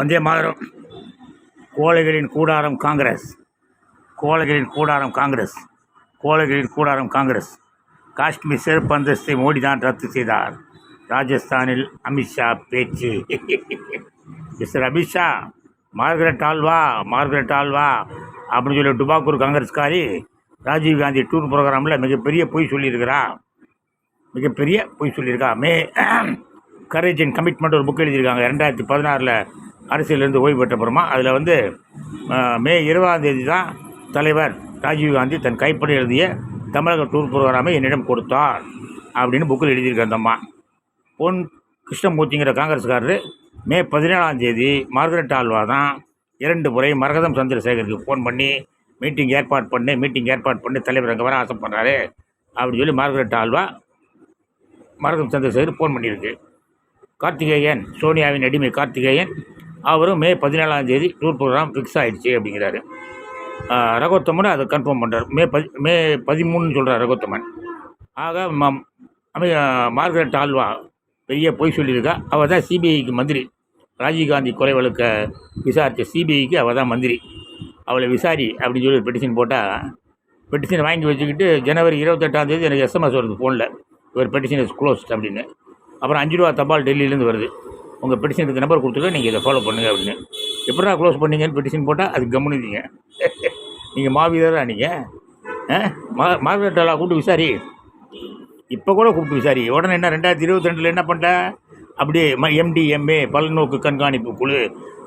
வந்தே மாதரம். கோழைகளின் கூடாரம் காங்கிரஸ். கோழைகளின் கூடாரம் காங்கிரஸ். கோழைகளின் கூடாரம் காங்கிரஸ். காஷ்மீர் சிறப்பு அந்தஸ்தை மோடி தான் ரத்து செய்தார். ராஜஸ்தானில் அமித்ஷா பேச்சு. மிஸ்டர் அமித்ஷா மார்கரெட் ஆல்வா மார்கரெட் ஆல்வா அப்படின்னு சொல்லி டுபாக்கூர் காங்கிரஸ்காரி ராஜீவ் காந்தி டூர் ப்ரோக்ராமில் மிகப்பெரிய பொய் சொல்லியிருக்கிறா. மிகப்பெரிய பொய் சொல்லியிருக்கா. மே கரேஜ் அண்ட் கமிட்மெண்ட் ஒரு புக் எழுதியிருக்காங்க. ரெண்டாயிரத்தி பதினாறில் அரசியலேருந்து ஓய்வு பெற்ற அப்புறமா அதில் வந்து மே இருபதாம் தேதி தான் தலைவர் ராஜீவ் காந்தி தன் கைப்பட எழுதிய தமிழக டூர் ப்ரோக்ராமை என்னிடம் கொடுத்தார் அப்படின்னு புக்கில் எழுதியிருக்க அந்தம்மா பொன் கிருஷ்ணமூர்த்திங்கிற காங்கிரஸ்காரரு மே பதினேழாம் தேதி மார்கரெட் ஆல்வா தான் இரண்டு முறை மரகதம் சந்திரசேகருக்கு ஃபோன் பண்ணி மீட்டிங் ஏற்பாடு பண்ணி மீட்டிங் ஏற்பாடு பண்ணி தலைவர் அங்கே வர ஆசைப்படுறாரு அப்படின்னு சொல்லி மார்கரெட் ஆல்வா மரகதம் சந்திரசேகர் ஃபோன் பண்ணியிருக்கு. கார்த்திகேயன் சோனியாவின் அடிமை கார்த்திகேயன் அவரும் மே பதினேழாம் தேதி டூர் ப்ரோக்ராம் ஃபிக்ஸ் ஆகிடுச்சு அப்படிங்கிறாரு. ரகோத்தமன் அதை கன்ஃபார்ம் பண்ணுறார் மே பதி மே பதிமூணுன்னு சொல்கிறார் ரகோத்தமன். ஆக அமை மார்கரெட் ஆல்வா பெரிய பொய் சொல்லியிருக்கா. அவள் தான் சிபிஐக்கு மந்திரி. ராஜீவ்காந்தி கொலை வழக்க விசாரித்த சிபிஐக்கு அவள் தான் மந்திரி. அவளை விசாரி அப்படின்னு சொல்லி பெட்டிஷன் போட்டால் பெட்டிஷனை வாங்கி வச்சுக்கிட்டு ஜனவரி இருபத்தெட்டாம் தேதி எனக்கு எஸ்எம்எஸ் வருது ஃபோனில் ஒரு பெட்டிஷன் இஸ் க்ளோஸ்ட் அப்படின்னு. அப்புறம் அஞ்சு ரூபா தபால் டெல்லியிலேருந்து வருது. உங்கள் பெட்டிஷனுக்கு நம்பர் கொடுத்துருக்க நீங்கள் இதை ஃபாலோ பண்ணுங்க அப்படின்னு. எப்படா க்ளோஸ் பண்ணீங்கன்னு பெட்டிஷன் போட்டால் அது கம்முனுதீங்க நீங்கள் மாவீரரா நீங்கள் மா மார்கரெட்டாலா கூப்பிட்டு விசாரி. இப்போ கூட கூப்பிட்டு விசாரி. உடனே என்ன ரெண்டாயிரத்தி இருபத்தி ரெண்டில் என்ன பண்ணிட்ட அப்படியே ம எம்டிஎம்ஏ பல்நோக்கு கண்காணிப்பு குழு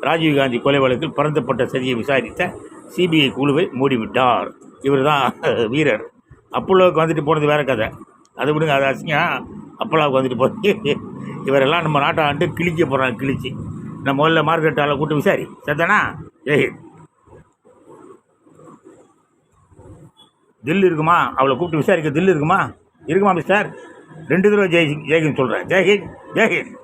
ராஜீவ்காந்தி கொலை வழக்கில் பரந்தப்பட்ட சதியை விசாரித்த சிபிஐ குழுவை மூடிவிட்டார். இவர் தான் வீரர். அப்போலோவுக்கு வந்துட்டு போனது வேறு கதை. அதை விடுங்க அது அசிங்கம். அப்போலோவுக்கு வந்துட்டு போகிறது இவரெல்லாம் நம்ம நாட்டை ஆண்டு கிழிக்க போகிறாங்க கிழிச்சு. நம்ம முதல்ல மார்க்கெட்டால் கூட்டு விசாரி. சரிதானா? ஏய். தில் இருக்குமா? அவளை கூப்பிட்டு விசாரிக்க தில் இருக்குமா? இருக்குமா மிஸ்டர் ரெண்டு தடவை ஜெய் ஜெய்ஹிந்த் சொல்கிறேன் ஜெய்ஹிந்த் ஜெய்ஹிந்த்.